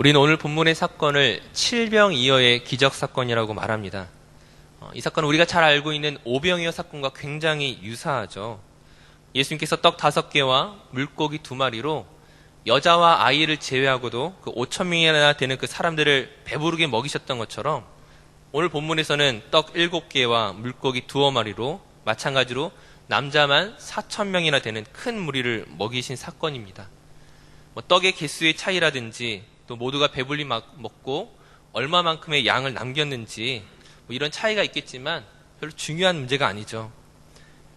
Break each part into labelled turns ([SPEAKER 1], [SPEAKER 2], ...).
[SPEAKER 1] 우리는 오늘 본문의 사건을 칠병이어의 기적 사건이라고 말합니다. 어, 이 사건은 우리가 잘 알고 있는 오병이어 사건과 굉장히 유사하죠. 예수님께서 떡 다섯 개와 물고기 두 마리로 여자와 아이를 제외하고도 그 5천 명이나 되는 그 사람들을 배부르게 먹이셨던 것처럼 오늘 본문에서는 떡 일곱 개와 물고기 두어 마리로 마찬가지로 남자만 4천 명이나 되는 큰 무리를 먹이신 사건입니다. 뭐 떡의 개수의 차이라든지 또 모두가 배불리 먹고 얼마만큼의 양을 남겼는지 뭐 이런 차이가 있겠지만 별로 중요한 문제가 아니죠.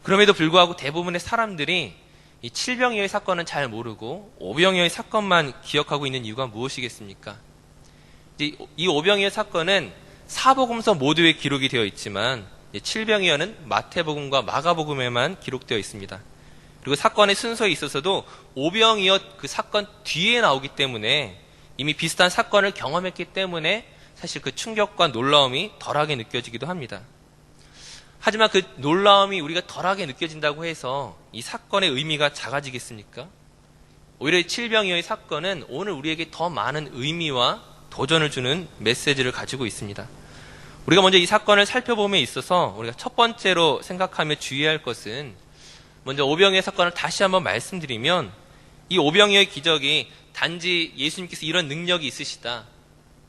[SPEAKER 1] 그럼에도 불구하고 대부분의 사람들이 이 칠병이의 사건은 잘 모르고 오병이의 사건만 기억하고 있는 이유가 무엇이겠습니까? 이 오병이의 사건은 사복음서 모두에 기록이 되어 있지만 칠병이어는 마태복음과 마가복음에만 기록되어 있습니다. 그리고 사건의 순서에 있어서도 오병이어 그 사건 뒤에 나오기 때문에 이미 비슷한 사건을 경험했기 때문에 사실 그 충격과 놀라움이 덜하게 느껴지기도 합니다. 하지만 그 놀라움이 우리가 덜하게 느껴진다고 해서 이 사건의 의미가 작아지겠습니까? 오히려 칠병이어의 사건은 오늘 우리에게 더 많은 의미와 도전을 주는 메시지를 가지고 있습니다. 우리가 먼저 이 사건을 살펴봄에 있어서 우리가 첫 번째로 생각하며 주의할 것은 먼저 오병이의 사건을 다시 한번 말씀드리면 이 오병이의 기적이 단지 예수님께서 이런 능력이 있으시다.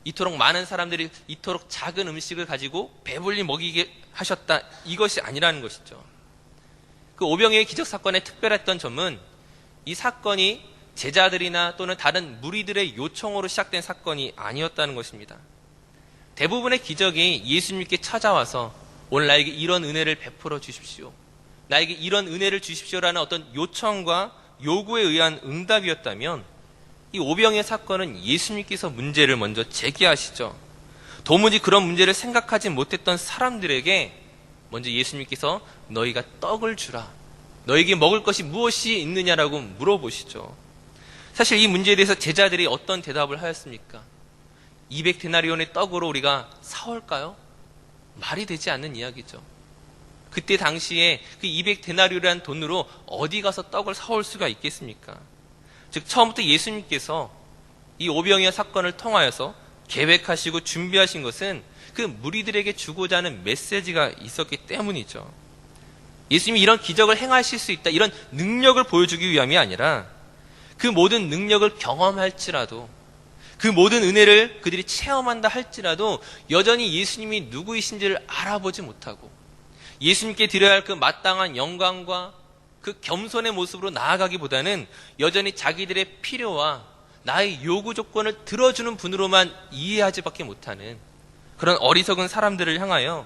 [SPEAKER 1] 이토록 많은 사람들이 이토록 작은 음식을 가지고 배불리 먹이게 하셨다. 이것이 아니라는 것이죠. 그 오병이의 기적 사건의 특별했던 점은 이 사건이 제자들이나 또는 다른 무리들의 요청으로 시작된 사건이 아니었다는 것입니다. 대부분의 기적이 예수님께 찾아와서 오늘 나에게 이런 은혜를 베풀어 주십시오. 나에게 이런 은혜를 주십시오라는 어떤 요청과 요구에 의한 응답이었다면 이 오병의 사건은 예수님께서 문제를 먼저 제기하시죠. 도무지 그런 문제를 생각하지 못했던 사람들에게 먼저 예수님께서 너희가 떡을 주라. 너에게 먹을 것이 무엇이 있느냐라고 물어보시죠. 사실 이 문제에 대해서 제자들이 어떤 대답을 하였습니까? 200데나리온의 떡으로 우리가 사올까요? 말이 되지 않는 이야기죠. 그때 당시에 그 200데나리온이라는 돈으로 어디 가서 떡을 사올 수가 있겠습니까? 즉 처음부터 예수님께서 이 오병이어 사건을 통하여서 계획하시고 준비하신 것은 그 무리들에게 주고자 하는 메시지가 있었기 때문이죠. 예수님이 이런 기적을 행하실 수 있다, 이런 능력을 보여주기 위함이 아니라 그 모든 능력을 경험할지라도 그 모든 은혜를 그들이 체험한다 할지라도 여전히 예수님이 누구이신지를 알아보지 못하고 예수님께 드려야 할 그 마땅한 영광과 그 겸손의 모습으로 나아가기보다는 여전히 자기들의 필요와 나의 요구 조건을 들어주는 분으로만 이해하지밖에 못하는 그런 어리석은 사람들을 향하여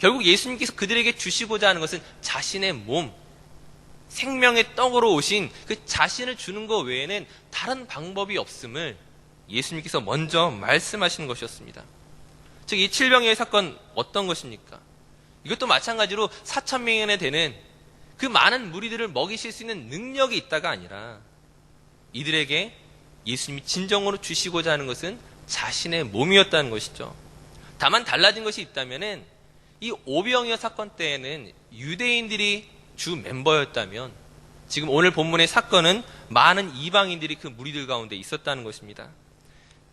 [SPEAKER 1] 결국 예수님께서 그들에게 주시고자 하는 것은 자신의 몸, 생명의 떡으로 오신 그 자신을 주는 것 외에는 다른 방법이 없음을 예수님께서 먼저 말씀하시는 것이었습니다. 즉, 이 칠병의 사건 어떤 것입니까? 이것도 마찬가지로 4천 명에 되는 그 많은 무리들을 먹이실 수 있는 능력이 있다가 아니라 이들에게 예수님이 진정으로 주시고자 하는 것은 자신의 몸이었다는 것이죠. 다만 달라진 것이 있다면은 이 오병이어 사건 때에는 유대인들이 주 멤버였다면 지금 오늘 본문의 사건은 많은 이방인들이 그 무리들 가운데 있었다는 것입니다.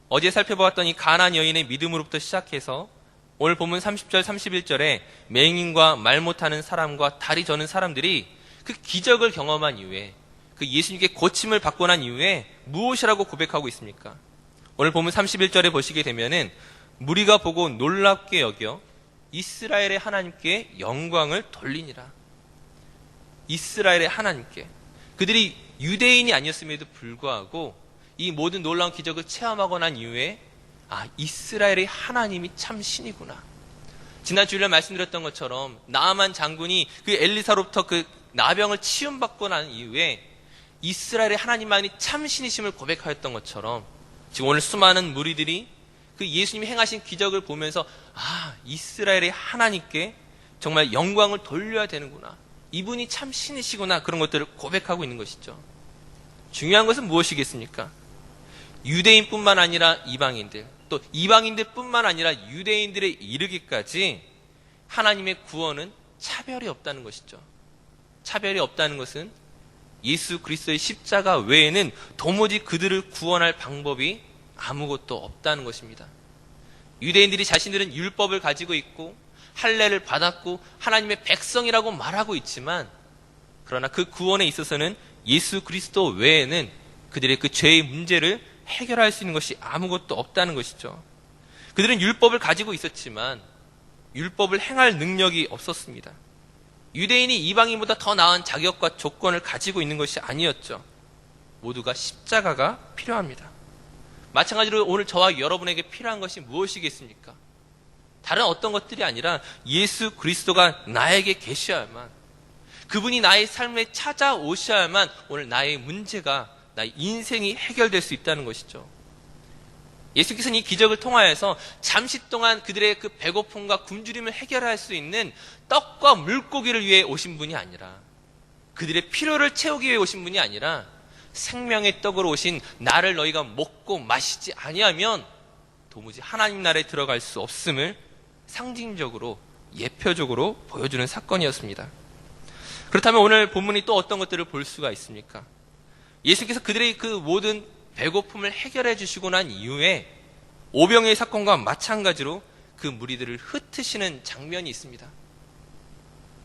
[SPEAKER 1] 어제 살펴보았던 이 가난 여인의 믿음으로부터 시작해서 오늘 본문 30절 31절에 맹인과 말 못하는 사람과 다리 저는 사람들이 그 기적을 경험한 이후에 그 예수님께 고침을 받고 난 이후에 무엇이라고 고백하고 있습니까? 오늘 본문 31절에 보시게 되면은 무리가 보고 놀랍게 여겨 이스라엘의 하나님께 영광을 돌리니라. 이스라엘의 하나님께. 그들이 유대인이 아니었음에도 불구하고 이 모든 놀라운 기적을 체험하고 난 이후에 아, 이스라엘의 하나님이 참 신이구나. 지난 주일에 말씀드렸던 것처럼 나아만 장군이 그 엘리사로부터 그 나병을 치유받고 난 이후에 이스라엘의 하나님만이 참 신이심을 고백하였던 것처럼 지금 오늘 수많은 무리들이 그 예수님이 행하신 기적을 보면서 아, 이스라엘의 하나님께 정말 영광을 돌려야 되는구나. 이분이 참 신이시구나. 그런 것들을 고백하고 있는 것이죠. 중요한 것은 무엇이겠습니까? 유대인뿐만 아니라 이방인들, 또 이방인들뿐만 아니라 유대인들에 이르기까지 하나님의 구원은 차별이 없다는 것이죠. 차별이 없다는 것은 예수 그리스도의 십자가 외에는 도무지 그들을 구원할 방법이 아무것도 없다는 것입니다. 유대인들이 자신들은 율법을 가지고 있고 할례를 받았고 하나님의 백성이라고 말하고 있지만 그러나 그 구원에 있어서는 예수 그리스도 외에는 그들의 그 죄의 문제를 해결할 수 있는 것이 아무것도 없다는 것이죠. 그들은 율법을 가지고 있었지만 율법을 행할 능력이 없었습니다. 유대인이 이방인보다 더 나은 자격과 조건을 가지고 있는 것이 아니었죠. 모두가 십자가가 필요합니다. 마찬가지로 오늘 저와 여러분에게 필요한 것이 무엇이겠습니까? 다른 어떤 것들이 아니라 예수 그리스도가 나에게 계셔야만 그분이 나의 삶에 찾아오셔야만 오늘 나의 문제가 나의 인생이 해결될 수 있다는 것이죠. 예수께서는 이 기적을 통하여서 잠시 동안 그들의 그 배고픔과 굶주림을 해결할 수 있는 떡과 물고기를 위해 오신 분이 아니라 그들의 필요를 채우기 위해 오신 분이 아니라 생명의 떡으로 오신 나를 너희가 먹고 마시지 아니하면 도무지 하나님 나라에 들어갈 수 없음을 상징적으로 예표적으로 보여주는 사건이었습니다. 그렇다면 오늘 본문이 또 어떤 것들을 볼 수가 있습니까? 예수께서 그들의 그 모든 배고픔을 해결해 주시고 난 이후에 오병의 사건과 마찬가지로 그 무리들을 흩으시는 장면이 있습니다.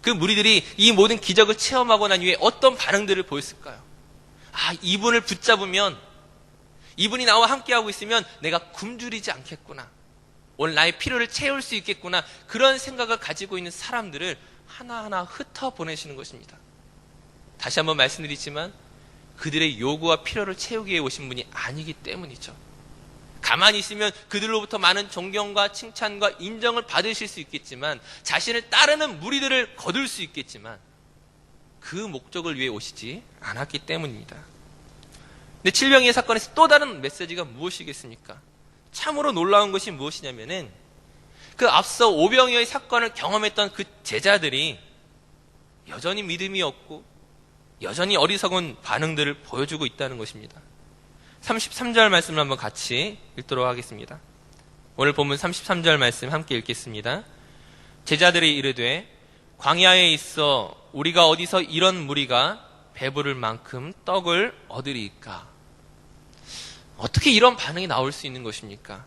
[SPEAKER 1] 그 무리들이 이 모든 기적을 체험하고 난 이후에 어떤 반응들을 보였을까요? 아, 이분을 붙잡으면 이분이 나와 함께하고 있으면 내가 굶주리지 않겠구나. 오늘 나의 필요를 채울 수 있겠구나. 그런 생각을 가지고 있는 사람들을 하나하나 흩어 보내시는 것입니다. 다시 한번 말씀드리지만 그들의 요구와 필요를 채우기 위해 오신 분이 아니기 때문이죠. 가만히 있으면 그들로부터 많은 존경과 칭찬과 인정을 받으실 수 있겠지만 자신을 따르는 무리들을 거둘 수 있겠지만 그 목적을 위해 오시지 않았기 때문입니다. 근데 칠병의 사건에서 또 다른 메시지가 무엇이겠습니까? 참으로 놀라운 것이 무엇이냐면은 그 앞서 오병이어의 사건을 경험했던 그 제자들이 여전히 믿음이 없고 여전히 어리석은 반응들을 보여주고 있다는 것입니다. 33절 말씀을 한번 같이 읽도록 하겠습니다. 오늘 본문 33절 말씀 함께 읽겠습니다. 제자들이 이르되 광야에 있어 우리가 어디서 이런 무리가 배부를 만큼 떡을 얻으리까? 어떻게 이런 반응이 나올 수 있는 것입니까?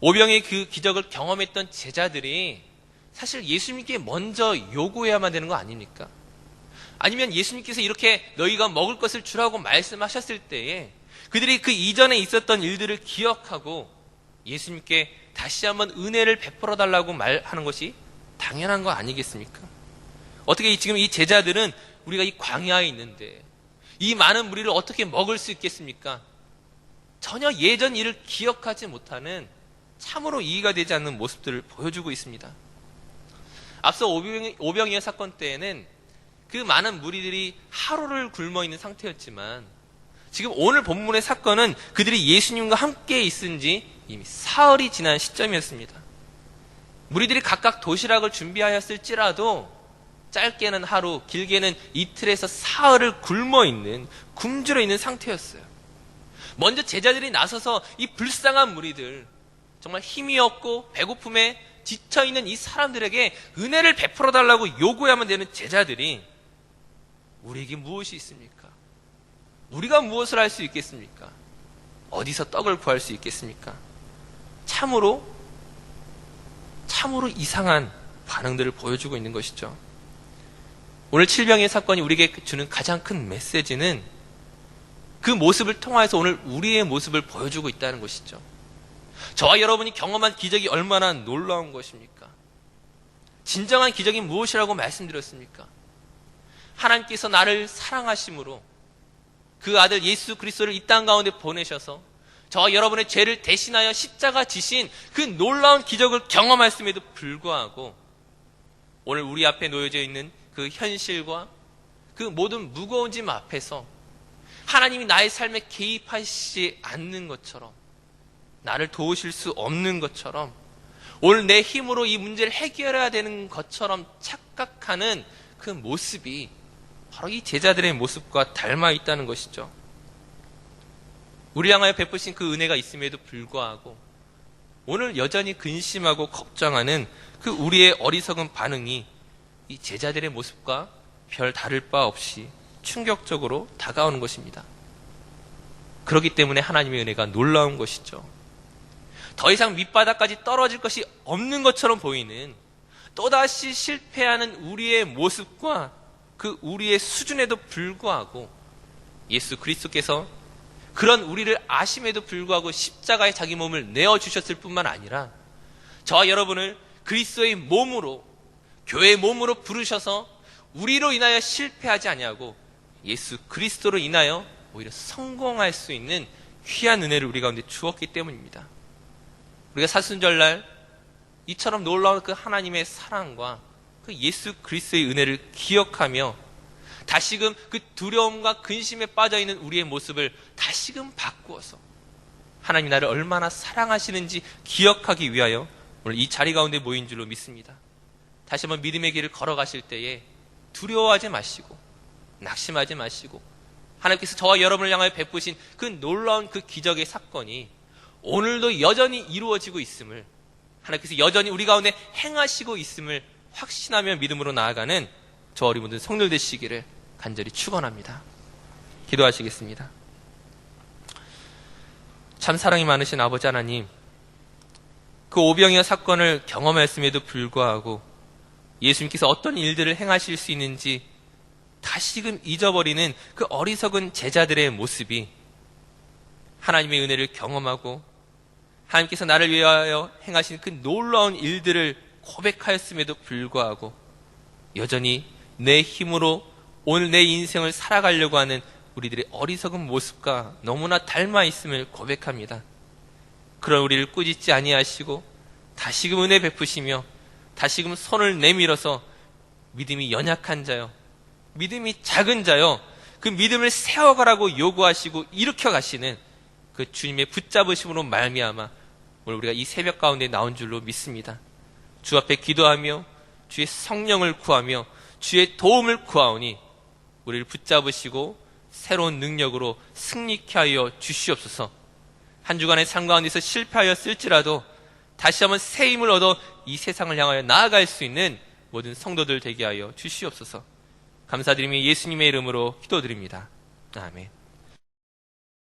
[SPEAKER 1] 오병의 그 기적을 경험했던 제자들이 사실 예수님께 먼저 요구해야만 되는 거 아닙니까? 아니면 예수님께서 이렇게 너희가 먹을 것을 주라고 말씀하셨을 때에 그들이 그 이전에 있었던 일들을 기억하고 예수님께 다시 한번 은혜를 베풀어 달라고 말하는 것이 당연한 거 아니겠습니까? 어떻게 지금 이 제자들은 우리가 이 광야에 있는데 이 많은 무리를 어떻게 먹을 수 있겠습니까? 전혀 예전 일을 기억하지 못하는 참으로 이해가 되지 않는 모습들을 보여주고 있습니다. 앞서 오병이어 사건 때에는 그 많은 무리들이 하루를 굶어 있는 상태였지만 지금 오늘 본문의 사건은 그들이 예수님과 함께 있은 지 이미 사흘이 지난 시점이었습니다. 무리들이 각각 도시락을 준비하였을지라도 짧게는 하루, 길게는 이틀에서 사흘을 굶어 있는, 굶주려 있는 상태였어요. 먼저 제자들이 나서서 이 불쌍한 무리들, 정말 힘이 없고 배고픔에 지쳐 있는 이 사람들에게 은혜를 베풀어 달라고 요구해야만 되는 제자들이 우리에게 무엇이 있습니까? 우리가 무엇을 할 수 있겠습니까? 어디서 떡을 구할 수 있겠습니까? 참으로 참으로 이상한 반응들을 보여주고 있는 것이죠. 오늘 칠병의 사건이 우리에게 주는 가장 큰 메시지는 그 모습을 통하여서 오늘 우리의 모습을 보여주고 있다는 것이죠. 저와 여러분이 경험한 기적이 얼마나 놀라운 것입니까? 진정한 기적이 무엇이라고 말씀드렸습니까? 하나님께서 나를 사랑하심으로 그 아들 예수 그리스도를 이 땅 가운데 보내셔서 저와 여러분의 죄를 대신하여 십자가 지신 그 놀라운 기적을 경험했음에도 불구하고 오늘 우리 앞에 놓여져 있는 그 현실과 그 모든 무거운 짐 앞에서 하나님이 나의 삶에 개입하시지 않는 것처럼 나를 도우실 수 없는 것처럼 오늘 내 힘으로 이 문제를 해결해야 되는 것처럼 착각하는 그 모습이 바로 이 제자들의 모습과 닮아 있다는 것이죠. 우리 향하여 베푸신 그 은혜가 있음에도 불구하고 오늘 여전히 근심하고 걱정하는 그 우리의 어리석은 반응이 이 제자들의 모습과 별 다를 바 없이 충격적으로 다가오는 것입니다. 그렇기 때문에 하나님의 은혜가 놀라운 것이죠. 더 이상 밑바닥까지 떨어질 것이 없는 것처럼 보이는 또다시 실패하는 우리의 모습과 그 우리의 수준에도 불구하고 예수 그리스도께서 그런 우리를 아심에도 불구하고 십자가에 자기 몸을 내어 주셨을 뿐만 아니라 저와 여러분을 그리스도의 몸으로 교회의 몸으로 부르셔서 우리로 인하여 실패하지 아니하고 예수 그리스도로 인하여 오히려 성공할 수 있는 귀한 은혜를 우리 가운데 주었기 때문입니다. 우리가 사순절날 이처럼 놀라운 그 하나님의 사랑과 그 예수 그리스도의 은혜를 기억하며 다시금 그 두려움과 근심에 빠져 있는 우리의 모습을 다시금 바꾸어서 하나님 나를 얼마나 사랑하시는지 기억하기 위하여 오늘 이 자리 가운데 모인 줄로 믿습니다. 다시 한번 믿음의 길을 걸어가실 때에 두려워하지 마시고 낙심하지 마시고 하나님께서 저와 여러분을 향하여 베푸신 그 놀라운 그 기적의 사건이 오늘도 여전히 이루어지고 있음을 하나님께서 여전히 우리 가운데 행하시고 있음을 확신하며 믿음으로 나아가는 저 어린 분들 성들 되시기를 간절히 축원합니다. 기도하시겠습니다. 참 사랑이 많으신 아버지 하나님, 그 오병이어 사건을 경험했음에도 불구하고 예수님께서 어떤 일들을 행하실 수 있는지 다시금 잊어버리는 그 어리석은 제자들의 모습이 하나님의 은혜를 경험하고 하나님께서 나를 위하여 행하신 그 놀라운 일들을 고백하였음에도 불구하고 여전히 내 힘으로 오늘 내 인생을 살아가려고 하는 우리들의 어리석은 모습과 너무나 닮아 있음을 고백합니다. 그런 우리를 꾸짖지 아니하시고 다시금 은혜 베푸시며 다시금 손을 내밀어서 믿음이 연약한 자요, 믿음이 작은 자요, 그 믿음을 세워가라고 요구하시고 일으켜 가시는 그 주님의 붙잡으심으로 말미암아 오늘 우리가 이 새벽 가운데 나온 줄로 믿습니다. 주 앞에 기도하며 주의 성령을 구하며 주의 도움을 구하오니 우리를 붙잡으시고 새로운 능력으로 승리케 하여 주시옵소서. 한 주간의 삶 가운데서 실패하였을지라도 다시 한번 새 힘을 얻어 이 세상을 향하여 나아갈 수 있는 모든 성도들 되게 하여 주시옵소서. 감사드리며 예수님의 이름으로 기도드립니다. 아멘.